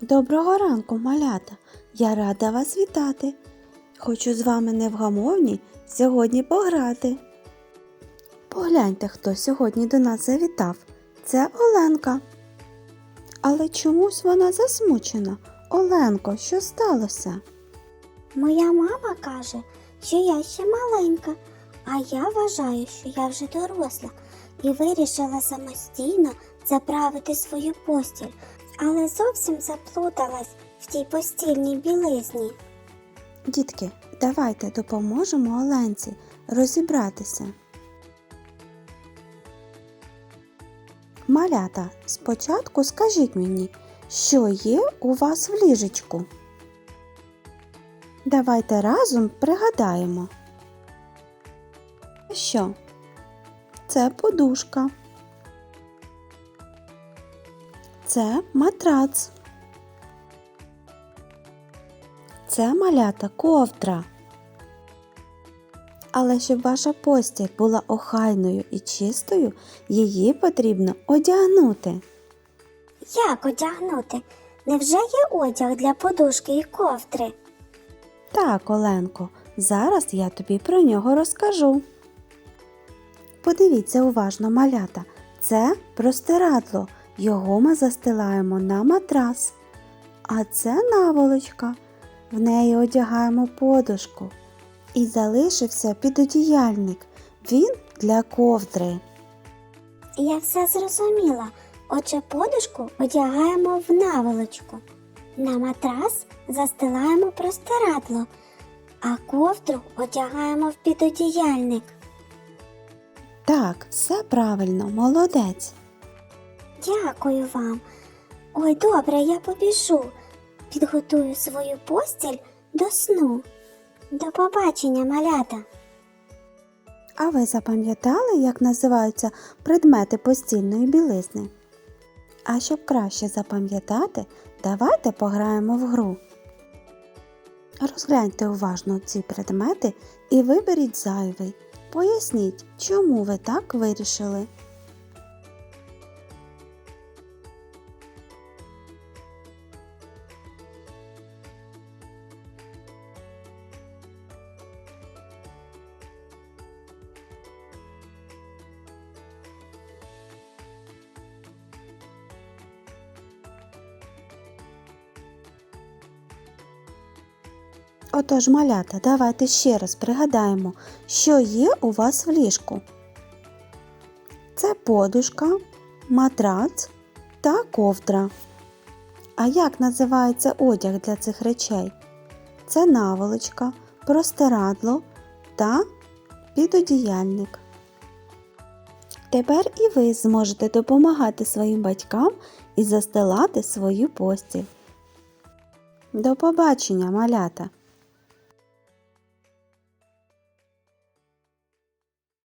Доброго ранку, малята! Я рада вас вітати. Хочу з вами невгамовні сьогодні пограти. Погляньте, хто сьогодні до нас завітав. Це Оленка. Але чомусь вона засмучена. Оленко, що сталося? Моя мама каже, що я ще маленька, а я вважаю, що я вже доросла і вирішила самостійно заправити свою постіль, але зовсім заплуталась в тій постільній білизні. Дітки, давайте допоможемо Оленці розібратися. Малята, спочатку скажіть мені, що є у вас в ліжечку? Давайте разом пригадаємо. Що? Це подушка. Це матрац. Це малята ковдра. Але щоб ваша постіль була охайною і чистою, її потрібно одягнути. Як одягнути? Невже є одяг для подушки і ковдри? Так, Оленко, зараз я тобі про нього розкажу. Подивіться уважно, малята. Це простирадло. Його ми застилаємо на матрас. А це наволочка. В неї одягаємо подушку. І залишився підодіяльник. Він для ковдри. Я все зрозуміла. Отже, подушку одягаємо в наволочку. На матрас застилаємо простирадло, а ковдру одягаємо в підодіяльник. Так, все правильно, молодець. Дякую вам. Ой, добре, я побіжу. Підготую свою постіль до сну. До побачення, малята. А ви запам'ятали, як називаються предмети постільної білизни? А щоб краще запам'ятати, давайте пограємо в гру. Розгляньте уважно ці предмети і виберіть зайвий. Поясніть, чому ви так вирішили. Отож, малята, давайте ще раз пригадаємо, що є у вас в ліжку. Це подушка, матрац та ковдра. А як називається одяг для цих речей? Це наволочка, простирадло та підодіяльник. Тепер і ви зможете допомагати своїм батькам і застилати свою постіль. До побачення, малята!